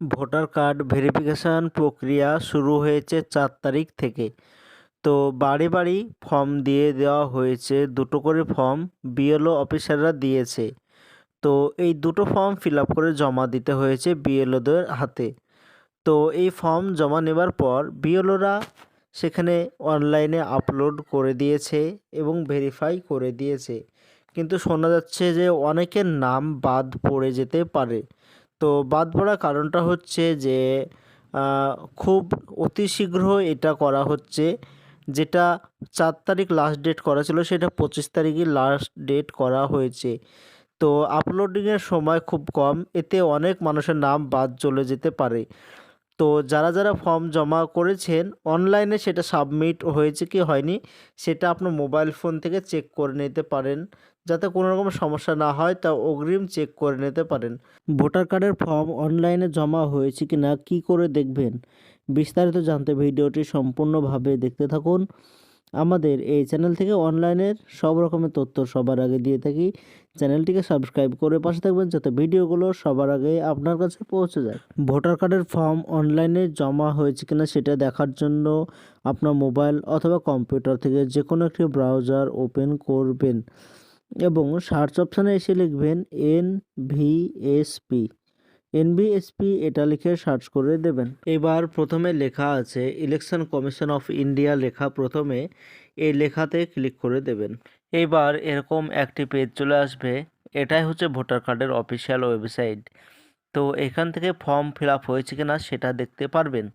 Voter card verification প্রক্রিয়া শুরু হয়েছে চার তারিখ থেকে। তো বাড়ি বাড়ি ফর্ম দিয়ে দেওয়া হয়েছে, দুটো করে ফর্ম বিএলও অফিসাররা দিয়েছে। তো এই দুটো ফর্ম ফিল আপ করে জমা দিতে হয়েছে বিএলওদের হাতে। তো এই ফর্ম জমা নেবার পর বিএলওরা সেখানে অনলাইনে আপলোড করে দিয়েছে এবং ভেরিফাই করে দিয়েছে। কিন্তু শোনা যাচ্ছে যে অনেকের নাম বাদ পড়ে যেতে পারে। তো বাদ পড়ার কারণটা হচ্ছে যে খুব অতি শীঘ্র এটা করা হচ্ছে। যেটা চার তারিখ লাস্ট ডেট করা ছিল, সেটা পঁচিশ তারিখই লাস্ট ডেট করা হয়েছে। তো আপলোডিংয়ের সময় খুব কম, এতে অনেক মানুষের নাম বাদ চলে যেতে পারে। তো যারা যারা ফর্ম জমা করেছেন, অনলাইনে সেটা সাবমিট হয়েছে কি হয়নি, সেটা আপনার মোবাইল ফোন থেকে চেক করে নিতে পারেন। যাতে কোনো রকম সমস্যা না হয়, তা অগ্রিম চেক করে নিতে পারেন। ভোটার কার্ডের ফর্ম অনলাইনে জমা হয়েছে কি না কী করে দেখবেন? বিস্তারিত জানতে ভিডিওটি সম্পূর্ণভাবে দেখতে থাকুন। আমাদের এই চ্যানেল থেকে অনলাইনের সব রকমের তথ্য সবার আগে দিয়ে থাকি। চ্যানেলটিকে সাবস্ক্রাইব করে পাশে থাকবেন যাতে ভিডিওগুলো সবার আগে আপনার কাছে পৌঁছে যায়। ভোটার কার্ডের ফর্ম অনলাইনে জমা হয়েছে কিনা সেটা দেখার জন্য আপনার মোবাইল অথবা কম্পিউটার থেকে যে কোনো একটি ব্রাউজার ওপেন করবেন এবং সার্চ অপশানে এসে লিখবেন N V S P NVSP এটা লিখে সার্চ করে দেবেন। এবার প্রথমে লেখা আছে, ইলেকশন কমিশন অফ ইন্ডিয়া লেখা প্রথমে এই লেখাতে ক্লিক করে দেবেন। এবার এরকম একটি পেজ চলে আসবে, এটাই হচ্ছে ভোটার কার্ডের অফিসিয়াল ওয়েবসাইট। তো এখান থেকে ফর্ম ফিল আপ হয়েছে কিনা সেটা দেখতে পারবেন।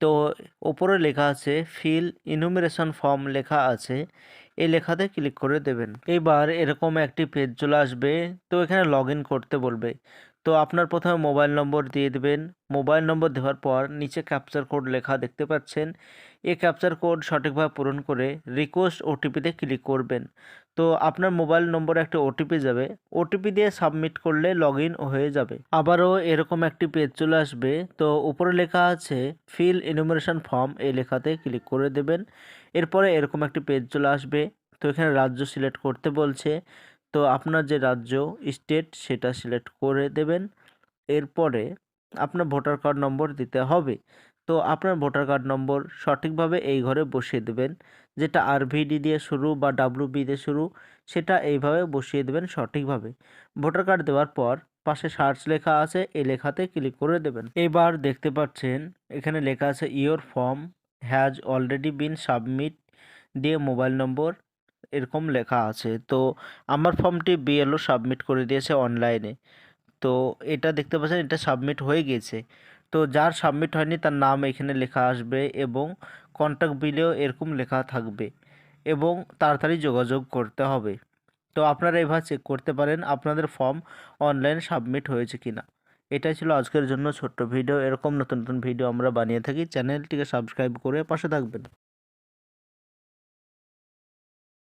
তো ওপরে লেখা আছে, ফিল ইনুমিরেশন ফর্ম লেখা আছে এই লেখাতে ক্লিক করে দেবেন। এবার এরকম একটি পেজ চলে আসবে, তো এখানে লগ করতে বলবে। তো আপনার প্রথমে মোবাইল নম্বর দিয়ে দেবেন। মোবাইল নম্বর দেওয়ার পর নিচে ক্যাপচার কোড লেখা দেখতে পাচ্ছেন। এই ক্যাপচার কোড সঠিকভাবে পূরণ করে রিকোয়েস্ট ওটিপিতে ক্লিক করবেন। তো আপনার মোবাইল নম্বরে একটা ওটিপি যাবে। ওটিপি দিয়ে সাবমিট করলে লগ হয়ে যাবে। আবারও এরকম একটি পেজ চলে আসবে। তো উপরে লেখা আছে ফিল ইনুমারেশন ফর্ম এই লেখাতে ক্লিক করে দেবেন। এরপরে এরকম একটি পেজ চলে আসবে। তো এখানে রাজ্য সিলেক্ট করতে বলছে। তো আপনার যে রাজ্য স্টেট সেটা সিলেক্ট করে দেবেন। এরপরে আপনার ভোটার কার্ড নম্বর দিতে হবে। তো আপনার ভোটার কার্ড নম্বর সঠিকভাবে এই ঘরে বসিয়ে দেবেন। যেটা আরভিডি দিয়ে শুরু বা ডাব্লু বি দিয়ে শুরু, সেটা এইভাবে বসিয়ে দেবেন সঠিকভাবে। ভোটার কার্ড দেওয়ার পর পাশে সার্চ লেখা আছে এই লেখাতে ক্লিক করে দেবেন। এবার দেখতে পাচ্ছেন, এখানে লেখা আছে your form has already been submit দিয়ে মোবাইল নম্বর এরকম লেখা আছে। তো আমার ফর্মটি বিএলও সাবমিট করে দিয়েছে অনলাইনে তো এটা দেখতে পাচ্ছেন, এটা সাবমিট হয়ে গিয়েছে তো যার সাবমিট হয়নি, তার নাম এখানে লেখা আসবে এবং কন্ট্যাক্ট বিলেও এরকম লেখা থাকবে এবং তাড়াতাড়ি যোগাযোগ করতে হবে। তো আপনারা এভাবে চেক করতে পারেন, আপনাদের ফর্ম অনলাইন সাবমিট হয়েছে কি না এটাই ছিল আজকের জন্য ছোট্ট ভিডিও এরকম নতুন নতুন ভিডিও আমরা বানিয়ে থাকি। চ্যানেলটিকে সাবস্ক্রাইব করে পাশে থাকবেন।